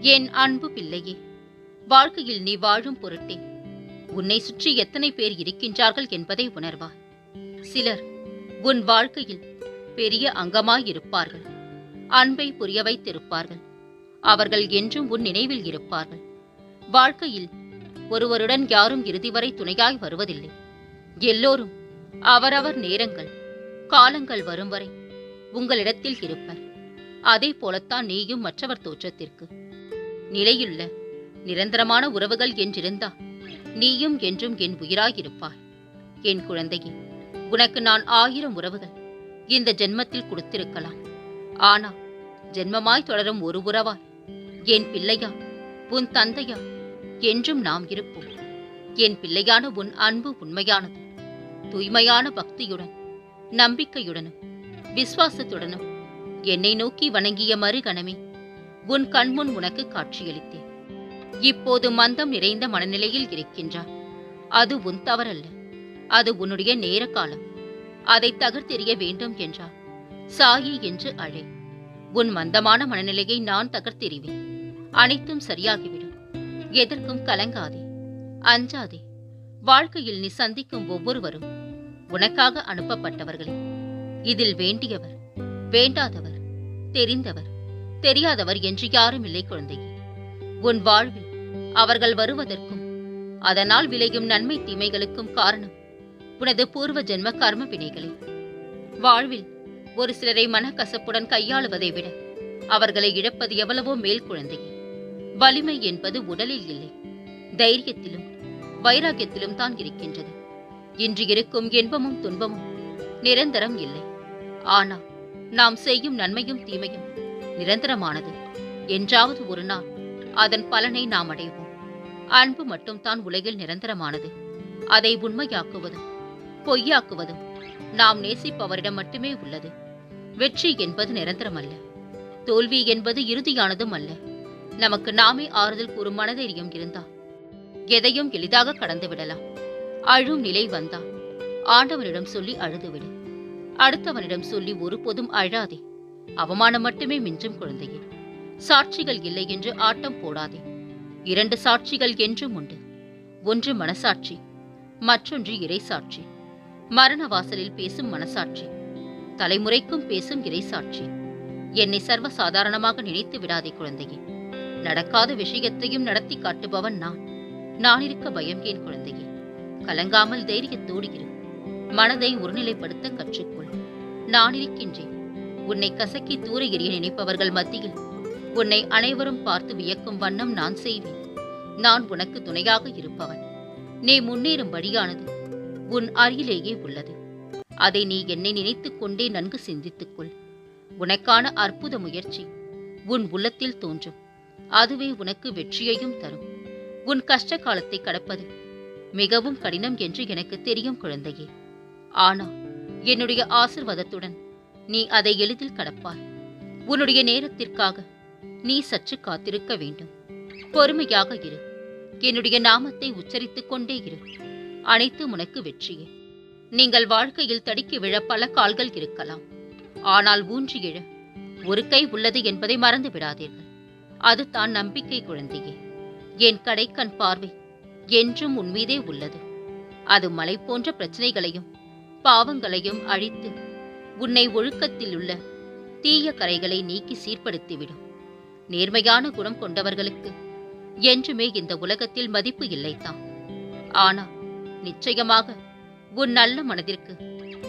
என் அன்பு பிள்ளையே வாழ்க்கையில் நீ வாழும் பொருட்டே. உன்னை சுற்றி எத்தனை பேர் இருக்கின்றார்கள் என்பதை உணர்வார் சிலர் உன் வாழ்க்கையில் பெரிய அங்கமாயிருப்பார்கள். அன்பை புரிய வைத்திருப்பார்கள். அவர்கள் என்றும் உன் நினைவில் இருப்பார்கள். வாழ்க்கையில் ஒருவருடன் யாரும் இறுதி வரை துணையாய் வருவதில்லை. எல்லோரும் அவரவர் நேரங்கள் காலங்கள் வரும் வரை உங்களிடத்தில் இருப்பர். அதே போலத்தான் நீயும் மற்றவர் தோற்றத்திற்கு. நிலையுள்ள நிரந்தரமான உறவுகள் என்றிருந்தா நீயும் என்றும் என் உயிராயிருப்பாய். என் குழந்தையே உனக்கு நான் ஆயிரம் உறவுகள் இந்த ஜென்மத்தில் கொடுத்திருக்கலாம். ஆனா ஜென்மமாய் தொடரும் ஒரு உறவாய் என் பிள்ளையா உன் தந்தையா என்றும் நாம் இருப்போம். என் பிள்ளையான உன் அன்பு உண்மையானது தூய்மையான பக்தியுடன் நம்பிக்கையுடனும் விசுவாசத்துடனும் என்னை நோக்கி வணங்கிய மறுகணமே உன் கண்முன் உனக்கு காட்சியளித்தேன். இப்போது மந்தம் நிறைந்த மனநிலையில் இருக்கின்றாய். அது உன் தவறல்ல. அது உன்னுடைய நேர காலம் அதை தகர்த்தெறிய வேண்டும் என்றார் சாயி என்று அழை. உன் மந்தமான மனநிலையை நான் தகர்த்தெறிவேன். அனைத்தும் சரியாகிவிடும். எதற்கும் கலங்காதே. அஞ்சாதே. வாழ்க்கையில் நீ சந்திக்கும் ஒவ்வொருவரும் உனக்காக அனுப்பப்பட்டவர்களே. இதில் வேண்டியவர் வேண்டாதவர் தெரிந்தவர் தெரியாதவர் என்று யாரும் இல்லை குழந்தையே உன் வாழ்வில் அவர்கள் வருவதற்கும் அதனால் விளையும் நன்மை தீமைகளுக்கும் காரணம் உனது பூர்வ ஜென்ம கர்ம வினைகளே வாழ்வில் ஒரு சிலரை மனக்கசப்புடன் கையாளுவதை விட அவர்களை இழப்பது எவ்வளவோ மேல் குழந்தையே வலிமை என்பது உடலில் இல்லை தைரியத்திலும் வைராக்கியத்திலும் தான் இருக்கின்றது. இன்று இருக்கும் இன்பமும் துன்பமும் நிரந்தரம் இல்லை. ஆனால் நாம் செய்யும் நன்மையும் தீமையும் நிரந்தரமானது. என்றாவது ஒரு நாள் அதன் பலனை நாம் அடைவோம். அன்பு மட்டும் தான் உலகில் நிரந்தரமானது. அதை உண்மையாக்குவதும் பொய்யாக்குவதும் நாம் நேசிப்பவரிடம் மட்டுமே உள்ளது. வெற்றி என்பது நிரந்தரமல்ல. தோல்வி என்பது இறுதியானதும் அல்ல. நமக்கு நாமே ஆறுதல் கூறும் மனதைரியம் இருந்தா எதையும் எளிதாக கடந்து விடலாம். அழும் நிலை வந்தா ஆண்டவனிடம் சொல்லி அழுதுவிடு. அடுத்தவனிடம் சொல்லி ஒருபோதும் அழாதே. அவமானம் மட்டுமே மிஞ்சும் குழந்தையே. சாட்சிகள் இல்லை என்று ஆட்டம் போடாதே. இரண்டு சாட்சிகள் என்றும் உண்டு. ஒன்று மனசாட்சி மற்றொன்று இறைசாட்சி. மரண வாசலில் பேசும் மனசாட்சி தலைமுறைக்கும் பேசும் இறைசாட்சி. என்னை சர்வ சாதாரணமாக நினைத்து விடாதே குழந்தையே. நடக்காத விஷயத்தையும் நடத்தி காட்டுபவன் நான். நான் இருக்க பயம் ஏன் குழந்தையே? கலங்காமல் தைரியத்தோடு இரு. மனதை ஒருநிலைப்படுத்த கற்றுக்கொள். நான் இருக்கின்றேன். உன்னை கசக்கி தூர எறிய நினைப்பவர்கள் மத்தியில். உன்னை அனைவரும் பார்த்து வியக்கும் வண்ணம் நான் செய்வேன். நான் உனக்கு துணையாக இருப்பவன். நீ முன்னேறும் வழியானது. உன் அருகிலேயே உள்ளது. அதை நீ என்னை நினைத்துக் கொண்டே நன்கு சிந்தித்துக்கொள் உனக்கான அற்புத முயற்சி உன் உள்ளத்தில் தோன்றும். அதுவே உனக்கு வெற்றியையும் தரும். உன் கஷ்ட காலத்தை கடப்பது மிகவும் கடினம் என்று எனக்கு தெரியும் குழந்தையே. ஆனா என்னுடைய ஆசிர்வாதத்துடன் நீ அதை எளிதில் கடப்பாய். உன்னுடைய நேரத்திற்காக நீ சற்று காத்திருக்க வேண்டும். பொறுமையாக இரு. என்னுடைய நாமத்தை உச்சரித்துக் கொண்டே இரு. அனைத்து உனக்கு வெற்றியே. நீங்கள் வாழ்க்கையில் தடுக்கி விழ பல கால்கள் இருக்கலாம். ஆனால் ஊன்றி எழ ஒரு கை உள்ளது என்பதை மறந்து விடாதீர்கள். அது தான் நம்பிக்கை குழந்தையே. என் கடைக்கண் பார்வை என்றும் உன் மீதே உள்ளது. அது மலை போன்ற பிரச்சனைகளையும் பாவங்களையும் அழித்து உன்னை ஒழுக்கத்தில் உள்ள தீய கரைகளை நீக்கி சீர்படுத்திவிடும். நேர்மையான குணம் கொண்டவர்களுக்கு என்றுமே இந்த உலகத்தில் மதிப்பு இல்லைதான் ஆனா நிச்சயமாக உன் நல்ல மனதிற்கு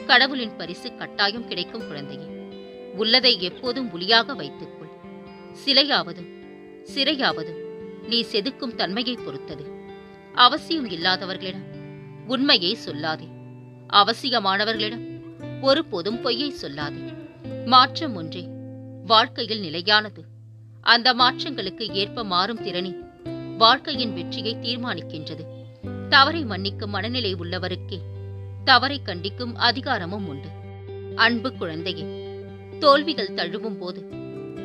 கடவுளின் பரிசு கட்டாயம் கிடைக்கும் குழந்தையே. உள்ளதை எப்போதும் ஒளியாக வைத்துக்கொள். சிலையாவதும் சிறையாவதும் நீ செதுக்கும் தன்மையை பொறுத்தது. அவசியம் இல்லாதவர்களிடம் உண்மையை சொல்லாதே. அவசியமானவர்களிடம் ஒருபோதும் பொய்யை சொல்லாதே. மாற்றம் ஒன்றே. வாழ்க்கையில் நிலையானது. அந்த மாற்றங்களுக்கு ஏற்ப மாறும் திறனே. வாழ்க்கையின் வெற்றியை தீர்மானிக்கின்றது. தவறை மன்னிக்கும் மனநிலை உள்ளவருக்கே தவறை கண்டிக்கும் அதிகாரமும் உண்டு. அன்பு குழந்தையே தோல்விகள் தழுவும் போது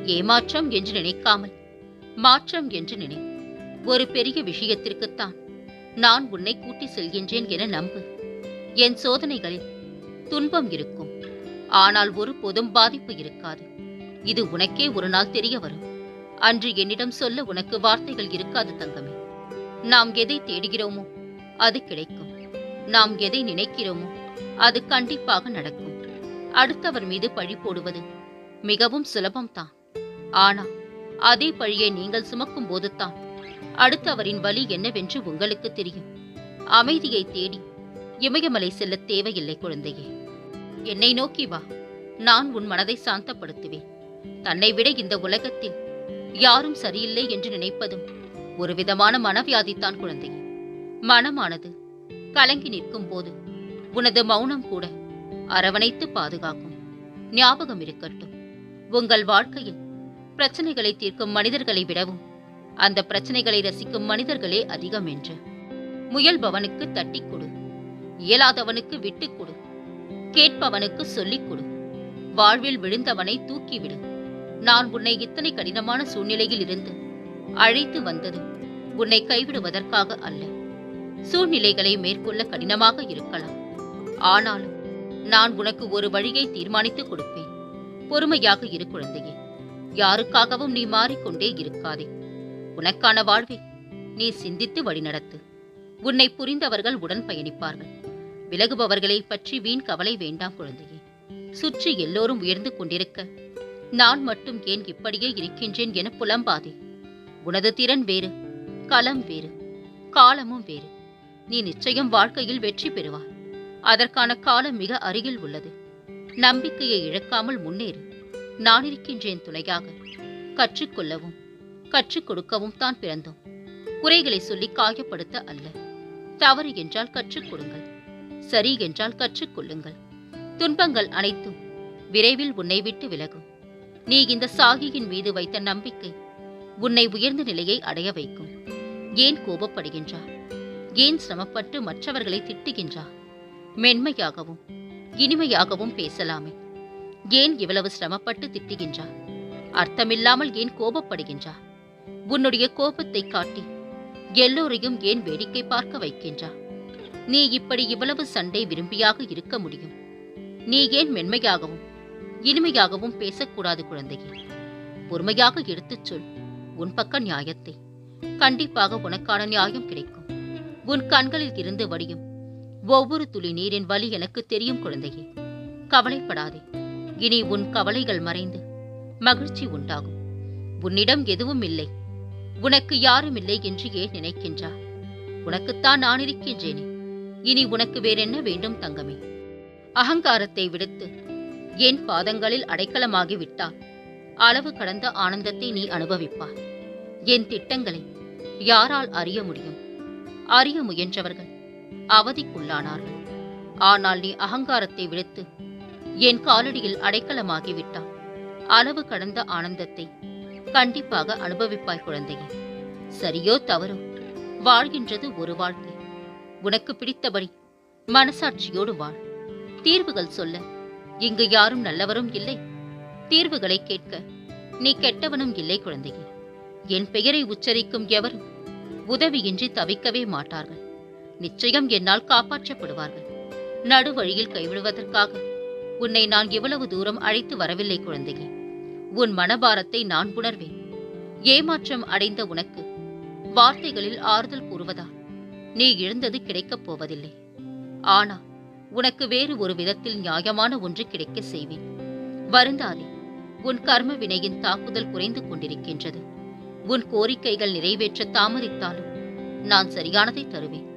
ஏமாற்றம் என்று நினைக்காமல் மாற்றம் என்று நினை. ஒரு பெரிய விஷயத்திற்குத்தான் நான் உன்னை கூட்டி செல்கின்றேன் என நம்பு. என் சோதனைகளில் துன்பம் இருக்கும். ஆனால் ஒருபோதும் பாதிப்பு இருக்காது. இது உனக்கே ஒரு நாள் தெரிய வரும். அன்று என்னிடம் சொல்ல உனக்கு வார்த்தைகள் இருக்காது தங்கமே. நாம் எதை தேடுகிறோமோ அது கிடைக்கும். நாம் எதை நினைக்கிறோமோ அது கண்டிப்பாக நடக்கும். அடுத்தவர் மீது பழி போடுவது மிகவும் சுலபம்தான். ஆனால் அதே பழியை நீங்கள் சுமக்கும் போதுதான். அடுத்தவரின் வழி என்னவென்று உங்களுக்கு தெரியும். அமைதியை தேடி இமயமலை செல்ல தேவையில்லை குழந்தையே. என்னை நோக்கி வா. நான் உன் மனதை சாந்தப்படுத்துவேன். தன்னை விட இந்த உலகத்தில் யாரும் சரியில்லை என்று நினைப்பதும் ஒரு விதமான மனவியாதித்தான் குழந்தை. மனமானது கலங்கி நிற்கும் போது உனது மௌனம் கூட அரவணைத்து பாதுகாக்கும். ஞாபகம் இருக்கட்டும். உங்கள் வாழ்க்கையில் பிரச்சனைகளை தீர்க்கும் மனிதர்களை விடவும் அந்த பிரச்சனைகளை ரசிக்கும் மனிதர்களே அதிகம் என்று. முயல்பவனுக்கு தட்டிக் கொடு. இயலாதவனுக்கு விட்டுக் கொடு. கேட்பவனுக்கு சொல்லிக் கொடு. வாழ்வில் விழுந்தவனை தூக்கிவிடு. நான் உன்னை இத்தனை கடினமான சூழ்நிலையில் இருந்து அழைத்து வந்தது உன்னை கைவிடுவதற்காக அல்ல. சூழ்நிலைகளை மேற்கொள்ள கடினமாக இருக்கலாம். ஆனாலும் நான் உனக்கு ஒரு வழியை தீர்மானித்து கொடுப்பேன். பொறுமையாக இரு குழந்தையே. யாருக்காகவும் நீ மாறிக்கொண்டே இருக்காதே. உனக்கான வாழ்வை நீ சிந்தித்து வழிநடத்து. உன்னை புரிந்தவர்கள் உடன் பயணிப்பார்கள். விலகுபவர்களை பற்றி வீண் கவலை வேண்டாம் குழந்தையே. சுற்றி எல்லோரும் உயர்ந்து கொண்டிருக்க நான் மட்டும் ஏன் இப்படியே இருக்கின்றேன் என புலம்பாதே. உனது திறன் வேறு களம் வேறு காலமும் வேறு. நீ நிச்சயம் வாழ்க்கையில் வெற்றி பெறுவாய். அதற்கான காலம் மிக அருகில் உள்ளது. நம்பிக்கையை இழக்காமல் முன்னேறு. நான் இருக்கின்றேன் துணையாக. கற்றுக்கொள்ளவும் கற்றுக் கொடுக்கவும் தான் பிறந்தோம். குறைகளை சொல்லி காயப்படுத்த அல்ல. தவறு என்றால் கற்றுக் கொடுங்கள். சரி என்றால் கற்றுக்கொள்ளுங்கள். துன்பங்கள் அனைத்தும் விரைவில் உன்னை விட்டு விலகும். நீ இந்த சாகியின் மீது வைத்த நம்பிக்கை உன்னை உயர்ந்த நிலையை அடைய வைக்கும். ஏன் கோபப்படுகின்றார் ஏன் சிரமப்பட்டு மற்றவர்களை திட்டுகின்றார் மென்மையாகவும் இனிமையாகவும் பேசலாமே. ஏன் இவ்வளவு சிரமப்பட்டு திட்டுகின்றார் அர்த்தமில்லாமல் ஏன் கோபப்படுகின்றார் உன்னுடைய கோபத்தை காட்டி எல்லோரையும் ஏன் வேடிக்கை பார்க்க வைக்கின்றார் நீ இப்படி இவ்வளவு சண்டை விரும்பியாக இருக்க முடியும். நீ ஏன் மென்மையாகவும் இனிமையாகவும் பேசக்கூடாது குழந்தையே? பொறுமையாக எடுத்துச் சொல். உன் பக்க நியாயத்தை. கண்டிப்பாக உனக்கான நியாயம் கிடைக்கும். உன் கண்களில் இருந்து வடியும் ஒவ்வொரு துளி நீரின் வலி எனக்கு தெரியும் குழந்தையே. கவலைப்படாதே. இனி உன் கவலைகள் மறைந்து மகிழ்ச்சி உண்டாகும். உன்னிடம் எதுவும் இல்லை. உனக்கு யாரும் இல்லை என்று ஏன் நினைக்கின்றார் உனக்குத்தான் நான் இருக்கின்றேனே. இனி உனக்கு வேறென்ன வேண்டும் தங்கமே? அகங்காரத்தை விடுத்து என் பாதங்களில் அடைக்கலமாகி விட்டால் அளவு கடந்த ஆனந்தத்தை நீ அனுபவிப்பாய். என் திட்டங்களை யாரால் அறிய முடியும்? அறிய முயன்றவர்கள் அவதிக்குள்ளானார்கள். ஆனால் நீ அகங்காரத்தை விடுத்து என் காலடியில் அடைக்கலமாகிவிட்டால் அளவு கடந்த ஆனந்தத்தை கண்டிப்பாக அனுபவிப்பாய் குழந்தையே. சரியோ தவறோ வாழ்கின்றது ஒரு வாழ்க்கை. உனக்கு பிடித்தபடி மனசாட்சியோடு வாழ். தீர்வுகள் சொல்ல இங்கு யாரும் நல்லவரும் இல்லை. தீர்வுகளை கேட்க நீ கெட்டவனும் இல்லை குழந்தையே. என் பெயரை உச்சரிக்கும் எவரும் உதவியின்றி தவிக்கவே மாட்டார்கள். நிச்சயம் என்னால் காப்பாற்றப்படுவார்கள். நடுவழியில் கைவிடுவதற்காக உன்னை நான் இவ்வளவு தூரம் அழைத்து வரவில்லை குழந்தையே. உன் மனபாரத்தை நான் உணர்வேன். ஏமாற்றம் அடைந்த உனக்கு வார்த்தைகளில் ஆறுதல் கூறுவதால் நீ இழந்தது கிடைக்கப் போவதில்லை. ஆனா உனக்கு வேறு ஒரு விதத்தில் நியாயமான ஒன்று கிடைக்க செய்வேன். வருந்தாதே உன் கர்ம வினையின் தாக்குதல் குறைந்து கொண்டிருக்கின்றது. உன் கோரிக்கைகள் நிறைவேற்ற தாமதித்தாலும் நான் சரியானதை தருவேன்.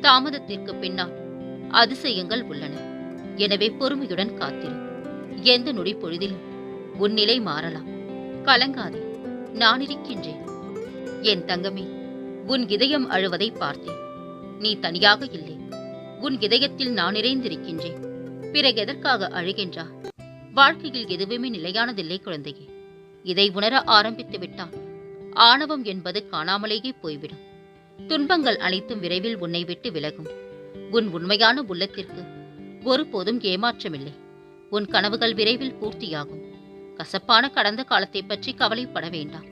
தாமதத்திற்கு பின்னால் அதிசயங்கள் உள்ளன. எனவே பொறுமையுடன் காத்திரு. எந்த நொடி பொழுதிலும் உன் நிலை மாறலாம். கலங்காதே நான் இருக்கின்றேன். என் தங்கமே உன் இதயம் அழுவதை பார்த்தேன். நீ தனியாக இல்லை. உன் இதயத்தில் நான் நிறைந்திருக்கின்றேன். பிறகு எதற்காக அழுகின்றா? வாழ்க்கையில் எதுவுமே நிலையானதில்லை குழந்தையே. இதை உணர ஆரம்பித்து விட்டான் ஆணவம் என்பது காணாமலேயே போய்விடும். துன்பங்கள் அனைத்தும் விரைவில் உன்னை விட்டு விலகும். உன் உண்மையான உள்ளத்திற்கு ஒருபோதும் ஏமாற்றமில்லை. உன் கனவுகள் விரைவில் பூர்த்தியாகும். கசப்பான கடந்த காலத்தை பற்றி கவலைப்பட வேண்டாம்.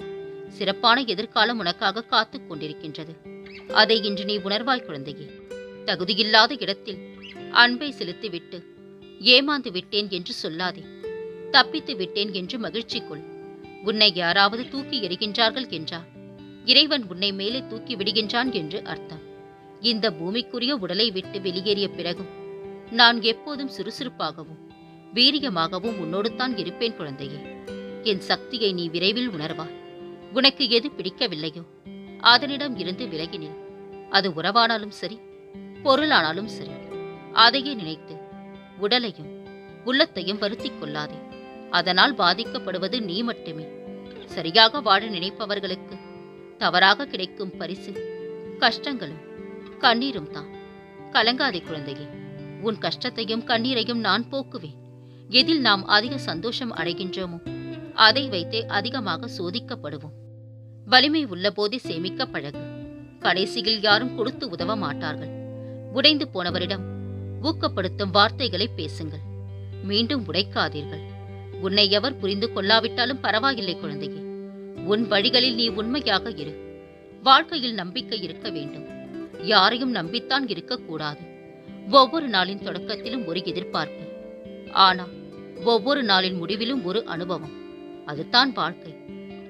சிறப்பான எதிர்காலம் உனக்காக காத்துக் கொண்டிருக்கின்றது. அதை இன்று நீ உணர்வாய் குழந்தையே. தகுதியில்லாத இடத்தில் அன்பை செலுத்திவிட்டு ஏமாந்து விட்டேன் என்று சொல்லாதே. தப்பித்து விட்டேன் என்று மகிழ்ச்சி கொள் உன்னை யாராவது தூக்கி எறிகின்றார்கள் என்றார் இறைவன் உன்னை மேலே தூக்கி விடுகின்றான் என்று அர்த்தம். இந்த பூமிக்குரிய உடலை விட்டு வெளியேறிய பிறகும் நான் எப்போதும் சுறுசுறுப்பாகவும் வீரியமாகவும் உன்னோடு தான் இருப்பேன் குழந்தையே. என் சக்தியை நீ விரைவில் உணர்வாய். உனக்கு எது பிடிக்கவில்லையோ அதனிடம் இருந்து விலகினேன். அது உறவானாலும் சரி பொருளானாலும் சரி. அதையே நினைத்து உடலையும் உள்ளத்தையும் வருத்திக் கொள்ளாதே. அதனால் பாதிக்கப்படுவது நீ மட்டுமே. சரியாக வாழ நினைப்பவர்களுக்கு தவறாக கிடைக்கும் பரிசு கஷ்டங்களும் கண்ணீரும் தான். கலங்காதே குழந்தையே உன் கஷ்டத்தையும் கண்ணீரையும் நான் போக்குவேன். எதில் நாம் அதிக சந்தோஷம் அடைகின்றோமோ அதை வைத்தே அதிகமாக சோதிக்கப்படுவோம். வலிமை உள்ளபோது சேமிக்க பழகு. கடைசியில் யாரும் கொடுத்து உதவ மாட்டார்கள். உடைந்து போனவரிடம் ஊக்கப்படுத்தும் வார்த்தைகளை பேசுங்கள். மீண்டும் உடைக்காதீர்கள். உன்னை எவர் புரிந்து கொள்ளாவிட்டாலும் பரவாயில்லை குழந்தையே. உன் வழிகளில் நீ உண்மையாக இரு. வாழ்க்கையில் நம்பிக்கை இருக்க வேண்டும். யாரையும் நம்பித்தான் இருக்கக்கூடாது. ஒவ்வொரு நாளின் தொடக்கத்திலும் ஒரு எதிர்பார்ப்பு. ஆனால் ஒவ்வொரு நாளின் முடிவிலும் ஒரு அனுபவம். அதுதான் வாழ்க்கை.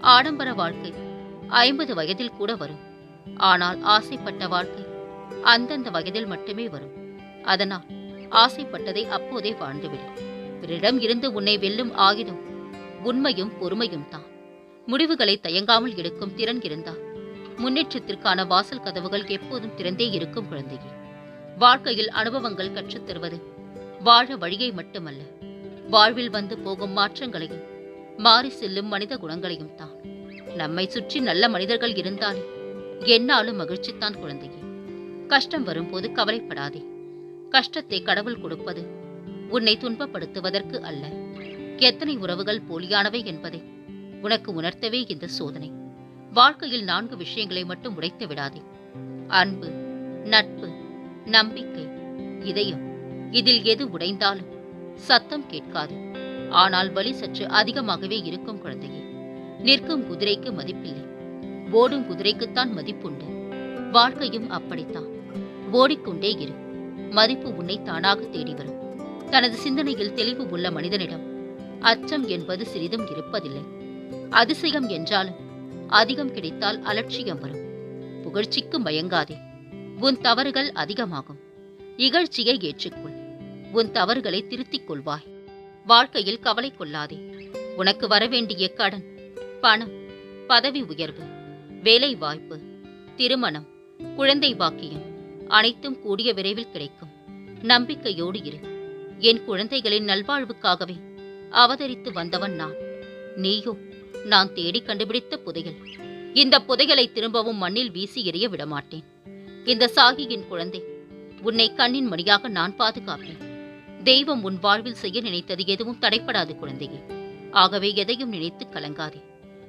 ஆடம்பர வாழ்க்கை. ஐம்பது வயதில் கூட வரும். ஆனால் ஆசைப்பட்ட வாழ்க்கை அந்தந்த வயதில் மட்டுமே வரும். அதனால் ஆசைப்பட்டதை அப்போதே வாழ்ந்துவிடு. பிறரிடம் இருந்து உன்னை வெல்லும் ஆயுதம் உண்மையும் பொறுமையும் தான். முடிவுகளை தயங்காமல் எடுக்கும் திறன் இருந்தால் முன்னேற்றத்திற்கான வாசல் கதவுகள் எப்போதும் திறந்தே இருக்கும் குழந்தையே. வாழ்க்கையில் அனுபவங்கள் கற்றுத் தருவது வாழ வழியை மட்டுமல்ல. வாழ்வில் வந்து போகும் மாற்றங்களையும் மாறி செல்லும் மனித குணங்களையும் தான். நம்மை சுற்றி நல்ல மனிதர்கள் இருந்தால் என்னாலும் மகிழ்ச்சித்தான் குழந்தையே. கஷ்டம் வரும்போது கவலைப்படாதே. கஷ்டத்தை கடவுள் கொடுப்பது உன்னை துன்பப்படுத்துவதற்கு அல்ல. எத்தனை உறவுகள் போலியானவை என்பதை உனக்கு உணர்த்தவே இந்த சோதனை. வாழ்க்கையில் நான்கு விஷயங்களை மட்டும் உடைத்து விடாதே. அன்பு நட்பு நம்பிக்கை இதயம். இதில் எது உடைந்தாலும் சத்தம் கேட்காது. ஆனால் வலி சற்று அதிகமாகவே இருக்கும் குழந்தையே. நிற்கும் குதிரைக்கு மதிப்பில்லை. ஓடும் குதிரைக்குத்தான் மதிப்புண்டு. வாழ்க்கையும் அப்படித்தான். ஓடிக்கொண்டே இரு. மதிப்பு உன்னை தானாக தேடி வரும். தனது சிந்தனையில் தெளிவு உள்ள மனிதனிடம் அச்சம் என்பது சிறிதும் இருப்பதில்லை. அதிசயம் என்றாலும் அதிகம் கிடைத்தால் அலட்சியம் வரும். புகழ்ச்சிக்கு மயங்காதே. உன் தவறுகள் அதிகமாகும். இகழ்ச்சியை ஏற்றுக்கொள். உன் தவறுகளை திருத்திக் கொள்வாய். வாழ்க்கையில் கவலை கொள்ளாதே. உனக்கு வரவேண்டிய கடன் பணம் பதவி உயர்வு வேலை வாய்ப்பு திருமணம் குழந்தை பாக்கியம் அனைத்தும் கூடிய விரைவில் கிடைக்கும். நம்பிக்கையோடு இரு. என் குழந்தைகளின் நல்வாழ்வுக்காகவே அவதரித்து வந்தவன் நான். நீயோ நான் தேடி கண்டுபிடித்த புதையல். இந்த புதையலை திரும்பவும் மண்ணில் வீசி எறிய விடமாட்டேன். இந்த சாகியின் குழந்தை உன்னை கண்ணின் மணியாக நான் பாதுகாப்பேன். தெய்வம் உன் வாழ்வில் செய்ய நினைத்தது எதுவும் தடைப்படாது குழந்தையே. ஆகவே எதையும் நினைத்து கலங்காதே.